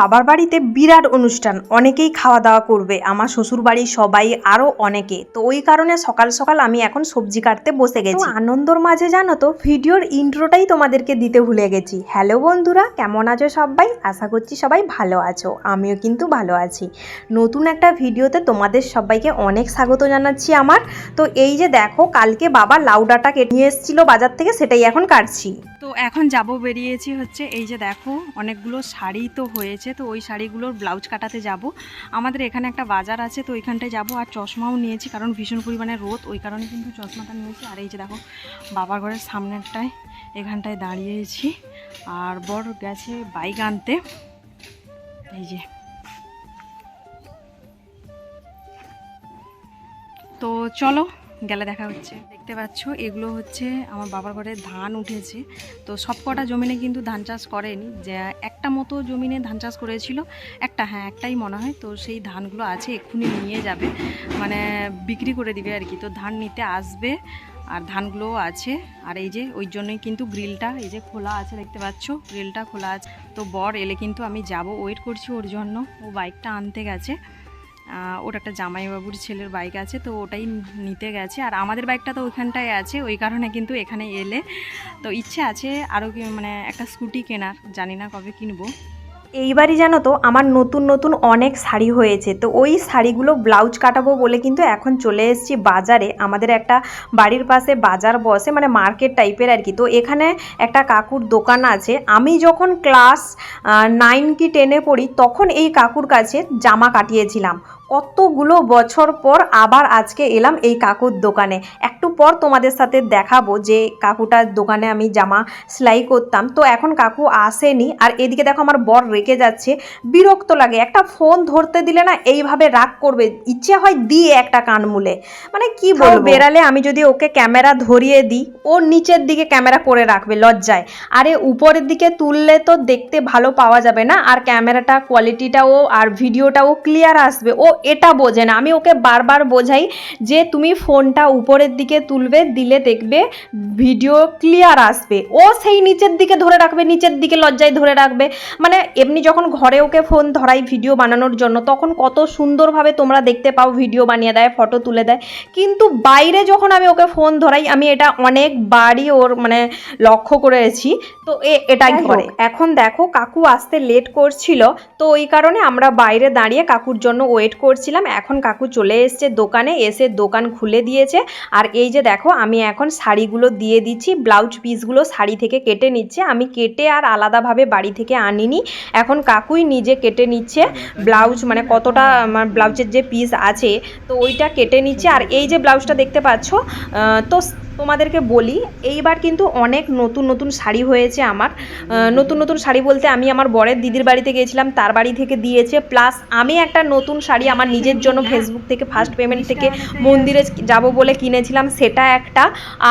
বাবার বাড়িতে বিরাট অনুষ্ঠান। অনেকেই খাওয়া দাওয়া করবে। আমার শ্বশুর বাড়ির সবাই আরও অনেকে। তো ওই কারণে সকাল সকাল আমি এখন সবজি কাটতে বসে গেছি। আনন্দর মাঝে জানো তো, ভিডিওর ইন্ট্রোটাই তোমাদেরকে দিতে ভুলে গেছি। হ্যালো বন্ধুরা, কেমন আছো সবাই? আশা করছি সবাই ভালো আছো। আমিও কিন্তু ভালো আছি। নতুন একটা ভিডিওতে তোমাদের সবাইকে অনেক স্বাগত জানাচ্ছি আমার। তো এই যে দেখো, কালকে বাবা লাউ ডাঁটা কেটে নিয়ে এসেছিল বাজার থেকে, সেটাই এখন কাটছি। এখন যাব বেরিয়েছি হচ্ছে, এই যে দেখো, অনেকগুলো শাড়ি তো হয়েছে, তো ওই শাড়িগুলোর ব্লাউজ কাটাতে যাব। আমাদের এখানে একটা বাজার আছে, তো ওইখানটায় যাব, আর চশমাও নিয়েছি, কারণ ভীষণ পরিমাণে রোদ, ওই কারণে কিন্তু চশমাটা নিয়েছি। আর এই যে দেখো, বাবার ঘরের সামনেরটায়, এখানটায় দাঁড়িয়েছি, আর বর গেছে বাইক আনতে। এই যে। তো চলো, গেলে দেখা হচ্ছে। দেখতে পাচ্ছ, এগুলো হচ্ছে আমার বাবার ঘরে ধান উঠেছে। তো সব কটা জমিনে কিন্তু ধান চাষ করেনি। যে একটা মতো জমিনে ধান চাষ করেছিল, একটা হ্যাঁ একটাই মনে হয়। তো সেই ধানগুলো আছে, এক্ষুনি নিয়ে যাবে। মানে বিক্রি করে দিবে আর কি। তো ধান নিতে আসবে আর ধানগুলোও আছে। আর এই যে, ওই জন্যই কিন্তু গ্রিলটা, এই যে খোলা আছে, দেখতে পাচ্ছ, গ্রিলটা খোলা আছে। তো বর এলে কিন্তু আমি যাব। ওয়েট করছি ওর জন্য। ও বাইকটা আনতে গেছে। ওর একটা জামাইবাবুর ছেলের বাইক আছে, তো ওটাই নিতে গেছে। আর আমাদের বাইকটা তো ওইখানটায় আছে, ওই কারণে কিন্তু এখানে এলে। তো ইচ্ছে আছে আরও মানে একটা স্কুটি কেনার, জানি না কবে কিনবো। এইবারই জানো তো আমার নতুন নতুন অনেক শাড়ি হয়েছে। তো ওই শাড়িগুলো ব্লাউজ কাটাবো বলে কিন্তু এখন চলে এসেছি বাজারে। আমাদের একটা বাড়ির পাশে বাজার বসে মানে মার্কেট টাইপের আর কি। তো এখানে একটা কাকুর দোকান আছে। আমি যখন ক্লাস নাইন কি টেনে পড়ি, তখন এই কাকুর কাছে জামা কাটিয়েছিলাম। কতগুলো বছর পর আবার আজকে এলাম এই কাকুর দোকানে। একটু পর তোমাদের সাথে দেখাবো যে কাকুটার দোকানে আমি জামা সেলাই করতাম। তো এখন কাকু আসেনি আর এদিকে দেখো আমার বর রেখে যাচ্ছে। বিরক্ত লাগে একটা ফোন ধরতে দিলে না এইভাবে রাগ করবে। ইচ্ছে হয় দিয়ে একটা কান মুলে। মানে কি বলব? বেরালে আমি যদি ওকে ক্যামেরা ধরিয়ে দিই ও নিচের দিকে ক্যামেরা করে রাখবে লজ্জায়। আরে উপরের দিকে তুললে তো দেখতে ভালো পাওয়া যাবে না। আর ক্যামেরাটা কোয়ালিটিটাও আর ভিডিওটাও ক্লিয়ার আসবে। ও এটা বোঝে না। আমি ওকে বারবার বোঝাই যে তুমি ফোনটা উপরের দিকে তুলবে দিলে দেখবে ভিডিও ক্লিয়ার আসবে। ও সেই নিচের দিকে ধরে রাখবে নিচের দিকে লজ্জায় ধরে রাখবে। মানে এমনি যখন ঘরে ওকে ফোন ধরাই ভিডিও বানানোর জন্য তখন কত সুন্দরভাবে তোমরা দেখতে পাও ভিডিও বানিয়ে দেয় ফটো তুলে দেয়। কিন্তু বাইরে যখন আমি ওকে ফোন ধরাই আমি এটা অনেকবারই ওর মানে লক্ষ্য করেছি। তো এ এটাই করে এখন দেখো কাকু আসতে লেট করছিল। তো ওই কারণে আমরা বাইরে দাঁড়িয়ে কাকুর জন্য ওয়েট করছিলাম, এখন কাকু চলে এসছে দোকানে, এসে দোকান খুলে দিয়েছে। আর এই যে দেখো, আমি এখন শাড়িগুলো দিয়ে দিচ্ছি, ব্লাউজ পিসগুলো শাড়ি থেকে কেটে নিচ্ছে। আমি কেটে আর আলাদাভাবে বাড়ি থেকে আনিনি। এখন কাকুই নিজে কেটে নিচ্ছে ব্লাউজ মানে কতটা আমার ব্লাউজের যে পিস আছে, তো ওইটা কেটে নিচ্ছে। আর এই যে ব্লাউজটা দেখতে পাচ্ছ তো তোমাদেরকে বলি, এইবার কিন্তু অনেক নতুন নতুন শাড়ি হয়েছে আমার। নতুন নতুন শাড়ি বলতে আমি আমার বরের দিদির বাড়িতে গিয়েছিলাম, তার বাড়ি থেকে দিয়েছে। প্লাস আমি একটা নতুন শাড়ি আমার নিজের জন্য ফেসবুক থেকে ফার্স্ট পেমেন্ট থেকে মন্দিরে যাব বলে কিনেছিলাম, সেটা একটা।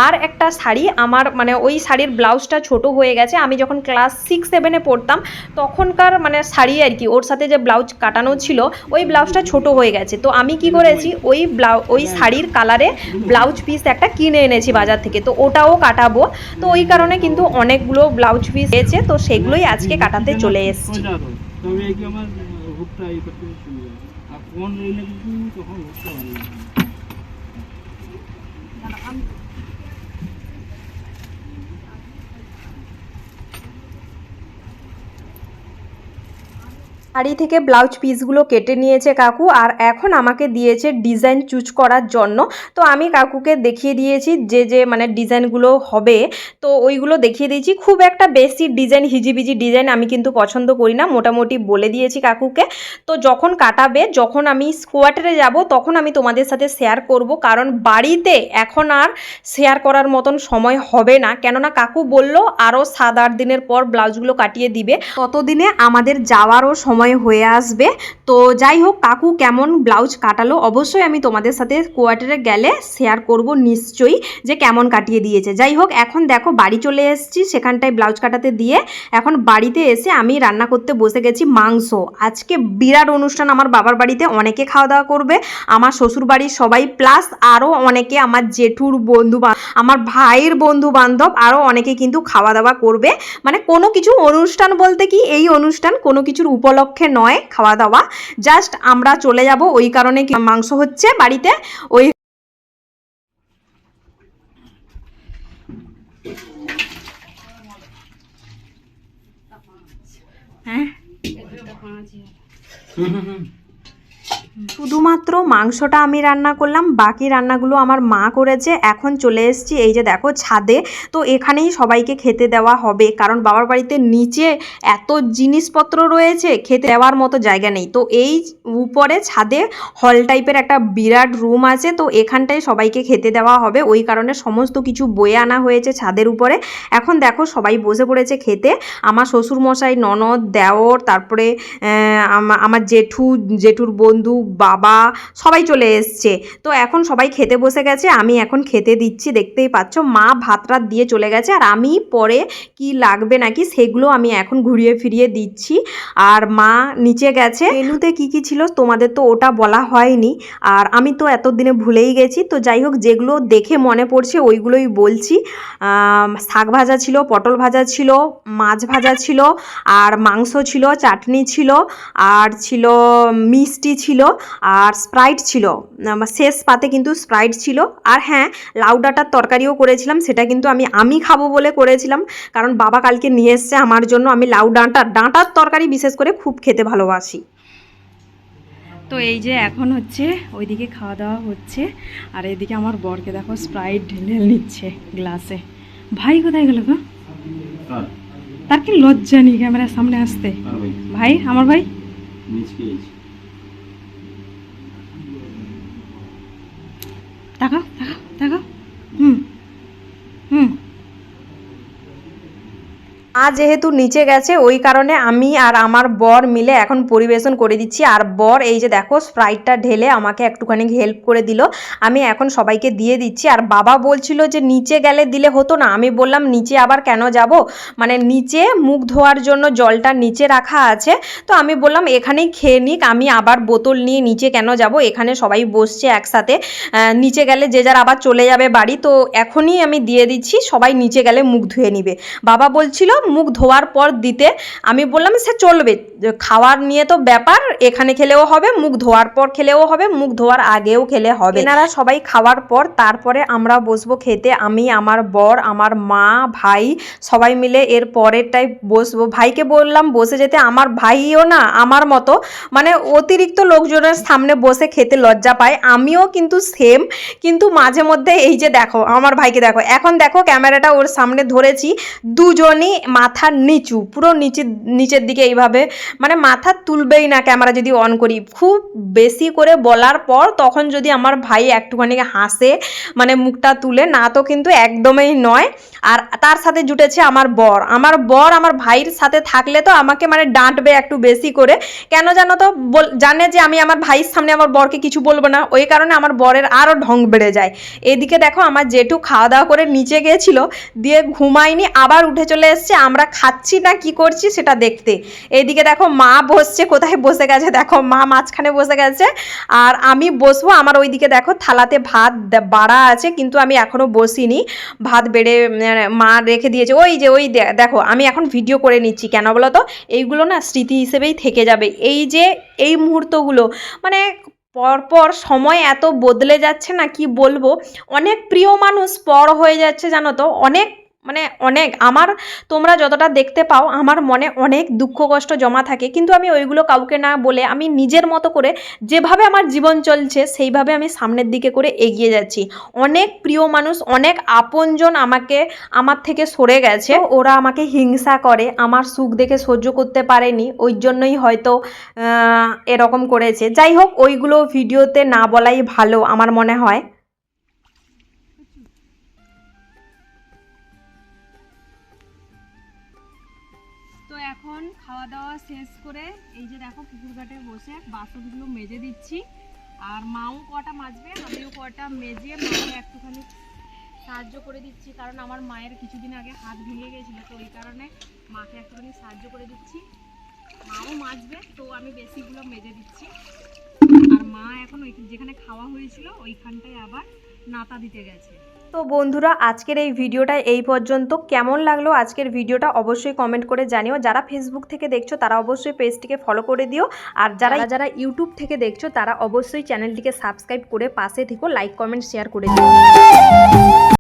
আর একটা শাড়ি আমার মানে ওই শাড়ির ব্লাউজটা ছোট হয়ে গেছে। আমি যখন ক্লাস সিক্স সেভেনে পড়তাম, তখনকার মানে শাড়ি আর কি, ওর সাথে যে ব্লাউজ কাটানো ছিল, ওই ব্লাউজটা ছোট হয়ে গেছে। তো আমি কি করেছি, ওই ব্লাউ, ওই শাড়ির কালারে ব্লাউজ পিস একটা কিনে এনেছি। বাজার থেকে, তো ওটাও কাটাবো। তো ওই কারণে কিন্তু অনেকগুলো ব্লাউজ পিস হয়েছে তো সেগুলোই আজকে কাটাতে চলে এসছি। হয়ে যাবে তবে কি আমার হুকটা এই করতে সুবিধা আর ফোন রইলে কিন্তু তখন হুকটা ভালো লাগে না। শাড়ি থেকে ব্লাউজ পিসগুলো কেটে নিয়েছে কাকু আর এখন আমাকে দিয়েছে ডিজাইন চুজ করার জন্য। তো আমি কাকুকে দেখিয়ে দিয়েছি যে যে মানে ডিজাইনগুলো হবে। তো ওইগুলো দেখিয়ে দিয়েছি। খুব একটা বেশি ডিজাইন, হিজিবিজি ডিজাইন আমি কিন্তু পছন্দ করি না। মোটামুটি বলে দিয়েছি কাকুকে। তো যখন কাটাবে, যখন আমি স্কোয়াটারে যাব, তখন আমি তোমাদের সাথে শেয়ার করব। কারণ বাড়িতে এখন আর শেয়ার করার মতন সময় হবে না। কেননা কাকু বলল, আরও সাত আট দিনের পর ব্লাউজগুলো কাটিয়ে দিবে। ততদিনে আমাদের যাওয়ারও সময় হয়ে আসবে। তো যাই হোক, কাকু কেমন ব্লাউজ কাটালো? অবশ্যই আমি তোমাদের সাথে কোয়ার্টারে গেলে শেয়ার করব নিশ্চয়ই যে কেমন কাটিয়ে দিয়েছে। যাই হোক, এখন দেখো বাড়ি চলে এসেছি, সেখানটায় ব্লাউজ কাটাতে দিয়ে এখন বাড়িতে এসে আমি রান্না করতে বসে গেছি মাংস। আজকে বিরাট অনুষ্ঠান, আমার বাবার বাড়িতে অনেকে খাওয়া দাওয়া করবে, আমার শ্বশুর বাড়ির সবাই প্লাস আরও অনেকে আমার জেঠুর বন্ধু আমার ভাইয়ের বন্ধু বান্ধব আরও অনেকে কিন্তু খাওয়া দাওয়া করবে। মানে কোনো কিছু অনুষ্ঠান বলতে কি, এই অনুষ্ঠান কোনো কিছুর উপলক্ষে উপলক্ষে নয় খাওয়া দাওয়া। জাস্ট আমরা চলে যাব ওই কারণে মাংস হচ্ছে বাড়িতে। ওই হ্যাঁ শুধুমাত্র মাংসটা আমি রান্না করলাম, বাকি রান্নাগুলো আমার মা করেছে, এখন চলে এসেছি এই যে দেখো ছাদে, তো এখানেই সবাইকে খেতে দেওয়া হবে, কারণ বাবার বাড়িতে নিচে এত জিনিসপত্র রয়েছে, খেতে দেওয়ার মতো জায়গা নেই, তো এই উপরে ছাদে হল টাইপের একটা বিরাট রুম আছে, তো এখানটায় সবাইকে খেতে দেওয়া হবে, ওই কারণে সমস্ত কিছু বয়ে আনা হয়েছে ছাদের উপরে, এখন দেখো সবাই বসে পড়েছে খেতে, আমার শ্বশুর মশাই ননদ, দেওর, তারপরে আমার জেঠু, জেঠুর বন্ধু, বাবা সবাই চলে এসছে। তো এখন সবাই খেতে বসে গেছে, আমি এখন খেতে দিচ্ছি, দেখতেই পাচ্ছ, মা ভাত রাত দিয়ে চলে গেছে, আর আমি পরে কি লাগবে নাকি সেগুলো আমি এখন ঘুরিয়ে ফিরিয়ে দিচ্ছি। আর মা নিচে গেছে। মেনুতে কি কি ছিল তোমাদের তো ওটা বলা হয়নি, আর আমি তো এতদিনে ভুলেই গেছি। তো যাই হোক, যেগুলো দেখে মনে পড়ছে ওইগুলোই বলছি। শাক ভাজা ছিল, পটল ভাজা ছিল, মাছ ভাজা ছিল, আর মাংস ছিল, চাটনি ছিল, আর ছিল মিষ্টি ছিল, আর স্প্রাইট ছিল। শেষ পাতে কিন্তু স্প্রাইট ছিল। আর হ্যাঁ লাউ ডাঁটার তরকারিও করেছিলাম সেটা কিন্তু আমি আমি খাব বলে করেছিলাম। কারণ বাবা কালকে নিয়ে এসছে আমার জন্য। আমি লাউ ডাঁটা ডাঁটার তরকারি বিশেষ করে খুব খেতে ভালোবাসি। তো এই যে এখন হচ্ছে ওইদিকে খাওয়া দাওয়া হচ্ছে। আর এদিকে আমার বরকে দেখো স্প্রাইট ঢেলে নিচ্ছে গ্লাসে। ভাই কোথায় গেল গো? তার কি লজ্জা নেই ক্যামেরার সামনে আসতে। ভাই? ভাই আমার ভাই? মিচকে দেখো তাকাও। মা যেহেতু নিচে গেছে, ওই কারণে আমি আর আমার বর মিলে এখন পরিবেশন করে দিচ্ছি। আর বর এই যে দেখো স্প্রাইটটা ঢেলে আমাকে একটুখানি হেল্প করে দিল। আমি এখন সবাইকে দিয়ে দিচ্ছি। আর বাবা বলছিল যে নিচে গেলে দিলে হতো না। আমি বললাম, নিচে আবার কেন যাব? মানে নিচে মুখ ধোয়ার জন্য জলটা নিচে রাখা আছে। তো আমি বললাম, এখানেই খেয়ে নিক। আমি আবার বোতল নিয়ে নিচে কেন যাব? এখানে সবাই বসছে একসাথে। নিচে গেলে যে যার আবার চলে যাবে বাড়ি। তো এখনই আমি দিয়ে দিচ্ছি। সবাই নিচে গেলে মুখ ধুয়ে নিবে। বাবা বলছিল মুখ ধোয়ার পর দিতে আমি বললাম, সে চলবে। খাওয়ার নিয়ে তো ব্যাপার, এখানে খেলেও হবে, মুখ ধোয়ার পর খেলেও হবে, মুখ ধোয়ার আগেও খেলে হবে। এনারা সবাই খাওয়ার পর তারপরে আমরা বসবো খেতে, আমি, আমার বর, আমার মা, ভাই, সবাই মিলে এর পরেরটাই বসবো। ভাইকে বললাম, বসে যেতে আমার ভাইও না, আমার মতো। মানে অতিরিক্ত লোকজনের সামনে বসে খেতে লজ্জা পায়। আমিও কিন্তু সেম কিন্তু মাঝে মধ্যে এই যে দেখো, আমার ভাইকে দেখো। এখন দেখো, ক্যামেরাটা ওর সামনে ধরেছি, দুজনই মাথার নিচু, পুরো নিচের নিচের দিকে এইভাবে মানে মাথা তুলবেই না ক্যামেরা যদি অন করি। খুব বেশি করে বলার পর তখন যদি আমার ভাই একটুখানি হাসে মানে মুখটা তুলে, না তো কিন্তু একদমই নয়। আর তার সাথে জুটেছে আমার বর। আমার বর আমার ভাইয়ের সাথে থাকলে তো আমাকে মানে ডাঁটবে একটু বেশি করে। কেন জানো তো? জানে যে আমি আমার ভাইয়ের সামনে আমার বরকে কিছু বলব না। ওই কারণে আমার বরের আরও ঢং বেড়ে যায়। এদিকে দেখো আমার জেঠু খাওয়া দাওয়া করে নিচে গিয়েছিল। দিয়ে ঘুমায়নি, আবার উঠে চলে এসছে। আমরা খাচ্ছি না, কি করছি সেটা দেখতে। এদিকে দেখো মা বসছে, কোথায় বসে গেছে? দেখো মা মাঝখানে বসে গেছে। আর আমি বসবো, আমার ওইদিকে দেখো থালাতে ভাত বাড়া আছে, কিন্তু আমি এখনও বসিনি। ভাত বেড়ে মা রেখে দিয়েছে, ওই যে, ওই দেখো, আমি এখন ভিডিও করে নিচ্ছি। কেন বলো তো? এইগুলো না স্মৃতি হিসেবেই থেকে যাবে। এই যে, এই মুহূর্তগুলো মানে পরপর সময় এত বদলে যাচ্ছে না, কি বলব? অনেক প্রিয় মানুষ পর হয়ে যাচ্ছে, জানো তো? অনেক মানে অনেক, আমার তোমরা যতটা দেখতে পাও, আমার মনে অনেক দুঃখ কষ্ট জমা থাকে। কিন্তু আমি ওইগুলো কাউকে না বলে আমি নিজের মতো করে যেভাবে আমার জীবন চলছে, সেইভাবে আমি সামনের দিকে করে এগিয়ে যাচ্ছি। অনেক প্রিয় মানুষ, অনেক আপনজন আমাকে, আমার থেকে সরে গেছে। ওরা আমাকে হিংসা করে, আমার সুখ দেখে সহ্য করতে পারেনি। ওই জন্যই হয়তো এরকম করেছে। যাই হোক, ওইগুলো ভিডিওতে না বলাই ভালো, আমার মনে হয়। এখন খাওয়া দাওয়া শেষ করে এই যে দেখো পুকুর ঘাটে বসে বাসনগুলো মেজে দিচ্ছি। আর মাও কটা মাজবে, আমিও কটা মেজে মাকে একটুখানি সাহায্য করে দিচ্ছি, কারণ আমার মায়ের কিছুদিন আগে হাত ভেঙে গেছিল, তো ওই কারণে মাকে একটুখানি সাহায্য করে দিচ্ছি। মাও মাজবে, তো আমি বেশিগুলো মেজে দিচ্ছি। আর মা এখন ওই যেখানে খাওয়া হয়েছিল, ওইখানটায় আবার নাতা দিতে গেছে। তো বন্ধুরা, আজকের এই ভিডিওটা এই পর্যন্ত। কেমন লাগল আজকের ভিডিওটা অবশ্যই কমেন্ট করে জানিও। যারা ফেসবুক থেকে দেখছ, তারা অবশ্যই পেজটিকে ফলো করে দিও। আর যারা যারা ইউটিউব থেকে দেখছ, তারা অবশ্যই চ্যানেলটিকে সাবস্ক্রাইব করে পাশে থেকো লাইক কমেন্ট শেয়ার করে দিও।